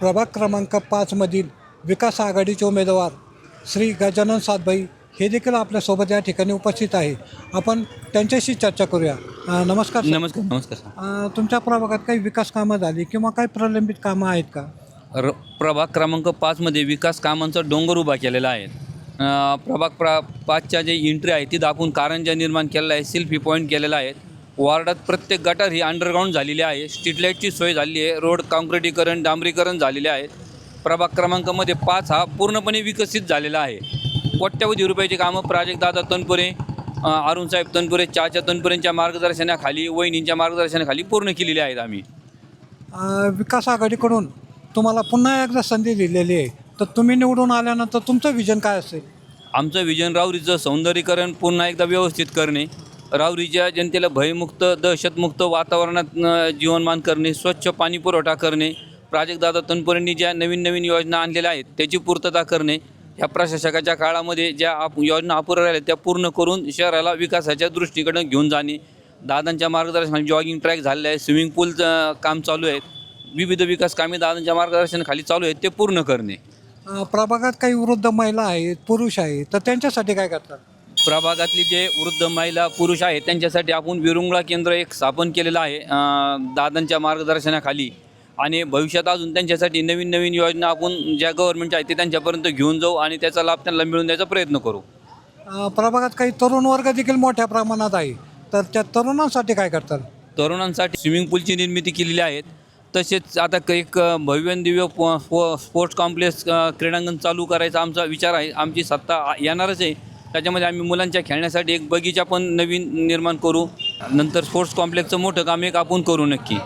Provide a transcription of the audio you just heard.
प्रभाग क्रमांक पाचमधील विकास आघाडीचे उमेदवार श्री गजानन सातभाई हे देखील आपल्यासोबत या ठिकाणी उपस्थित आहे. आपण त्यांच्याशी चर्चा करूया. अ, नमस्कार सर. नमस्कार नमस्कार सर. अ, तुमच्या प्रभागात काही विकास कामं झाली किंवा काही प्रलंबित कामं आहेत का? र प्रभाग क्रमांक पाचमध्ये विकास कामांचा डोंगर उभा केलेला आहे. अं, प्रभाग प्रा पाचच्या जे एंट्री आहे ती दाखवून कारंजा निर्माण केलेला आहे सेल्फी पॉईंट केलेला आहे. वॉर्डात प्रत्येक गटार ही अंडरग्राऊंड झालेली आहे. स्ट्रीट लाईटची सोय झाली आहे. रोड काँक्रिटीकरण डांबरीकरण झालेले आहे. प्रभाग क्रमांकामध्ये पाच हा पूर्णपणे विकसित झालेला आहे. कोट्यवधी रुपयाची कामं प्राजक्तदादा तनपुरे अं, अरुणसाहेब तनपुरे चाचा तनपुरेंच्या मार्गदर्शनाखाली वहिनींच्या मार्गदर्शनाखाली पूर्ण केलेली आहेत आम्ही. विकास आघाडीकडून तुम्हाला पुन्हा एकदा संधी दिलेली आहे. तर तुम्ही निवडून आल्यानंतर तुमचं विजन काय असेल? आमचं विजन राऊरीचं सौंदर्यीकरण पुन्हा एकदा व्यवस्थित करणे. रावरीच्या जनतेला भयमुक्त दहशतमुक्त वातावरणात जीवनमान करणे स्वच्छ पाणी पुरवठा करणे प्राजक्तदादा तनपुरेंनी ज्या नवीन नवीन योजना आणलेल्या आहेत त्याची पूर्तता करणे ह्या प्रशासकाच्या काळामध्ये ज्या आप योजना अपुऱ्या राहिल्या त्या पूर्ण करून शहराला विकासाच्या दृष्टीकडं घेऊन जाणे. दादांच्या मार्गदर्शनाखाली जॉगिंग ट्रॅक झालेले आहे स्विमिंग पूलचं काम चालू आहे विविध विकास कामे दादांच्या मार्गदर्शनाखाली चालू आहेत ते पूर्ण करणे. प्रभागात काही वृद्ध महिला आहेत पुरुष आहेत तर त्यांच्यासाठी काय करतात? प्रभागातली जे वृद्ध महिला पुरुष आहेत त्यांच्यासाठी आपण विरुंगळा केंद्र एक स्थापन केलेलं आहे दादांच्या मार्गदर्शनाखाली. आणि भविष्यात अजून त्यांच्यासाठी नवीन नवीन योजना आपण ज्या गव्हर्नमेंटच्या आहेत ते त्यांच्यापर्यंत घेऊन जाऊ आणि त्याचा लाभ त्यांना मिळवून द्यायचा प्रयत्न करू. प्रभागात काही तरुण वर्ग देखील मोठ्या प्रमाणात आहे. तर त्या तरुणांसाठी काय करतात तरुणांसाठी स्विमिंग पूलची निर्मिती केलेली आहे तसेच आता एक अ, भव्य आणि दिव्य प- स्पो- स्पोर्ट्स कॉम्प्लेक्स क्रीडांगण चालू करायचा आमचा विचार आहे. आमची सत्ता येणारच आहे. त्याच्यामध्ये आम्ही मुलांच्या खेळण्यासाठी एक बगीचा पण नवीन निर्माण करू. नंतर स्पोर्ट्स कॉम्प्लेक्सचं मोठं काम एक आपण करू नक्की.